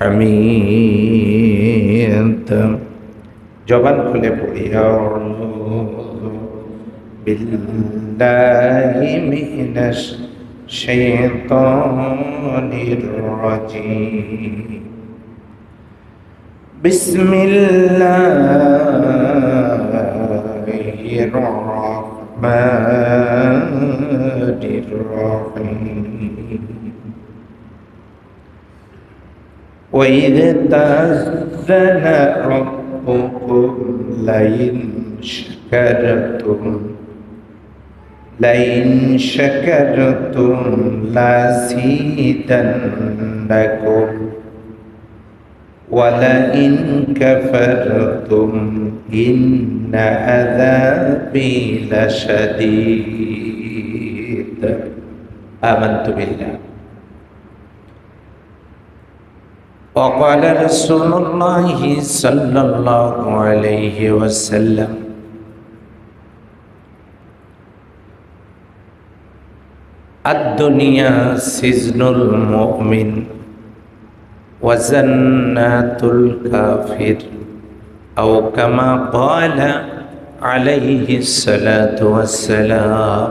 الحميد জবান খুলে পড়ি বিল্লাহি মিনাশ শাইতানির রাজিম بسم الله الرحمن الرحيم وإذ تأذن ربكم لئن شكرتم لئن شكرتم لزيدنكم ولئن كفرتم إن عذابي لشديد. آمنت بالله. وقال رسول الله صلى الله عليه وسلم الدنيا سجن المؤمن وزنات الكافر أو كما قال عليه الصلاة والسلام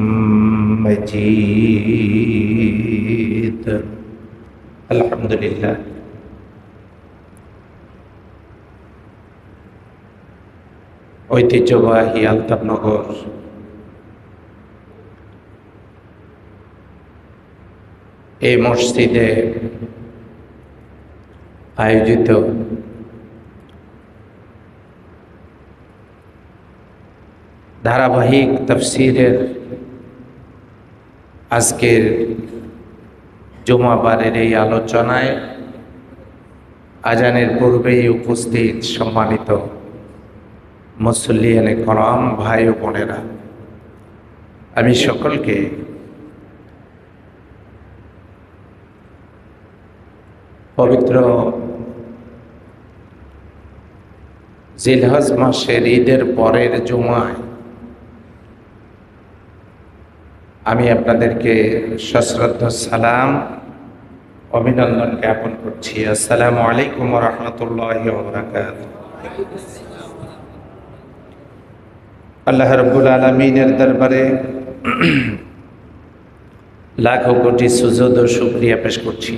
مجيد الحمد لله ঐতিহ্যবাহী আলতাবনগর এই মসজিদে আয়োজিত ধারাবাহিক তফসিরের আজকের জুমাবারের এই আলোচনায় আজানের পূর্বেই উপস্থিত সম্মানিত মুসল্লিয়ানে করম ভাই ও বোনেরা, আমি সকলকে পবিত্র জিলহজ মাসের ঈদের পরের জুমায় আমি আপনাদেরকে সশ্রদ্ধ সালাম, অভিনন্দন জ্ঞাপন করছি। আসসালামু আলাইকুম রহমতুল্লাহ আল্লাহ রব্বুল আলমিনের দরবারে লাখো কোটি সুযোগ ও শুক্রিয়া পেশ করছি,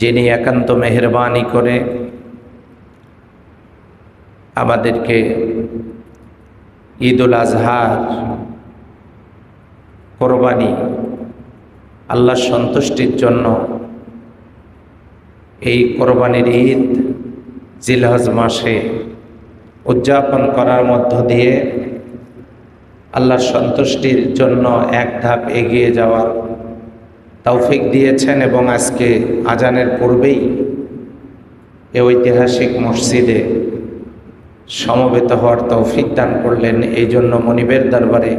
যিনি একান্ত মেহরবানি করে আমাদেরকে ঈদ উল আজহার কোরবানি আল্লাহ সন্তুষ্টির জন্য এই কোরবানির ঈদ জিলহজ মাসে উদযাপন করার মধ্য দিয়ে আল্লাহর সন্তুষ্টির জন্য এক ধাপ এগিয়ে যাওয়ার তৌফিক দিয়েছেন এবং আজকে আজানের পূর্বেই এ ঐতিহাসিক মসজিদে সমবেত হওয়ার তৌফিক দান করলেন। এই জন্য মনিবের দরবারে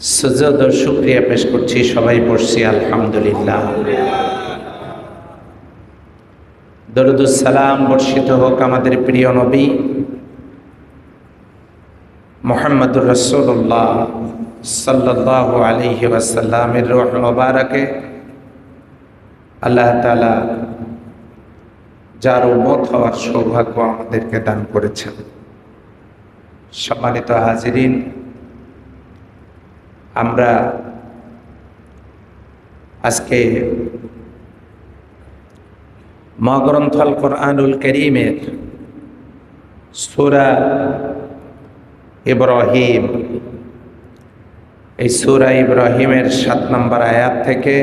ও শুক্রিয়া পেশ করছি, সবাই পড়ছি, আলহামদুলিল্লাহ। দরুদুসালাম বর্ষিত হোক আমাদের প্রিয় নবী মোহাম্মদুর রসুল্লাহ সাল্লাহ আলহি ওয়াসাল্লামের রোহ মোবারকে। আল্লাহ তালা যার উন্মত হওয়ার সৌভাগ্য আমাদেরকে দান করেছেন। সম্মানিত হাজিরিন আমরা আজকে মগ্রন্থল কোরআনুল করিমের সুরা ইব্রাহিম। এই সুরা ইব্রাহিমের সাত নম্বর আয়াত থেকে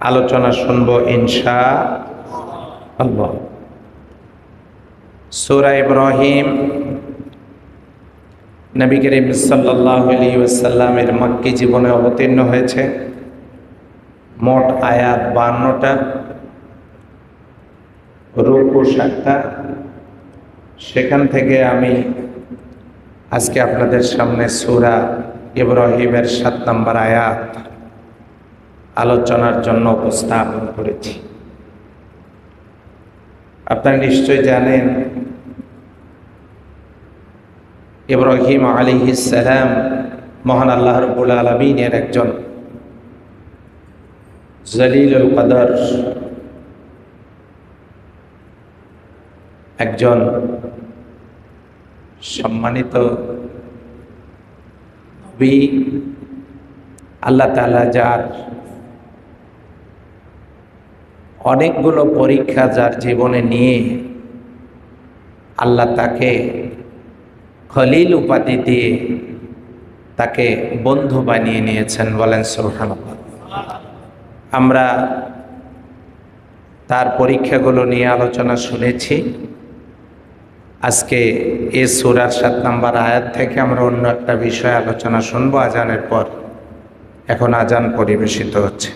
আলোচনা শুনব ইনশা আল্লাহ। সুরা ইব্রাহিম নবী করিম সাল্লাহ আলী ওয়াসাল্লামের মক্কি জীবনে অবতীর্ণ হয়েছে। মোট আয়াত বান্নটা রূপু সাতটা। সেখান থেকে আমি আজকে আপনাদের সামনে সুরা ইব্রাহিমের সাত নম্বর আয়াত আলোচনার জন্য উপস্থাপন করেছি। আপনারা নিশ্চয় জানেন ইব্রাহিম আলী ইসালাম মহান আল্লাহ রবুল আলমিনের একজন জলিলুল কদর, একজন সম্মানিত আল্লাহ তালা যার অনেকগুলো পরীক্ষা যার জীবনে নিয়ে আল্লাহ তাকে খলিল উপাধি দিয়ে তাকে বন্ধু বানিয়ে নিয়েছেন বলেন সোহান আমরা তার পরীক্ষাগুলো নিয়ে আলোচনা শুনেছি। আজকে এ সুরার সাত নাম্বার আয়াত থেকে আমরা অন্য একটা বিষয় আলোচনা শুনব। আজানের পর এখন আজান পরিবেশিত হচ্ছে।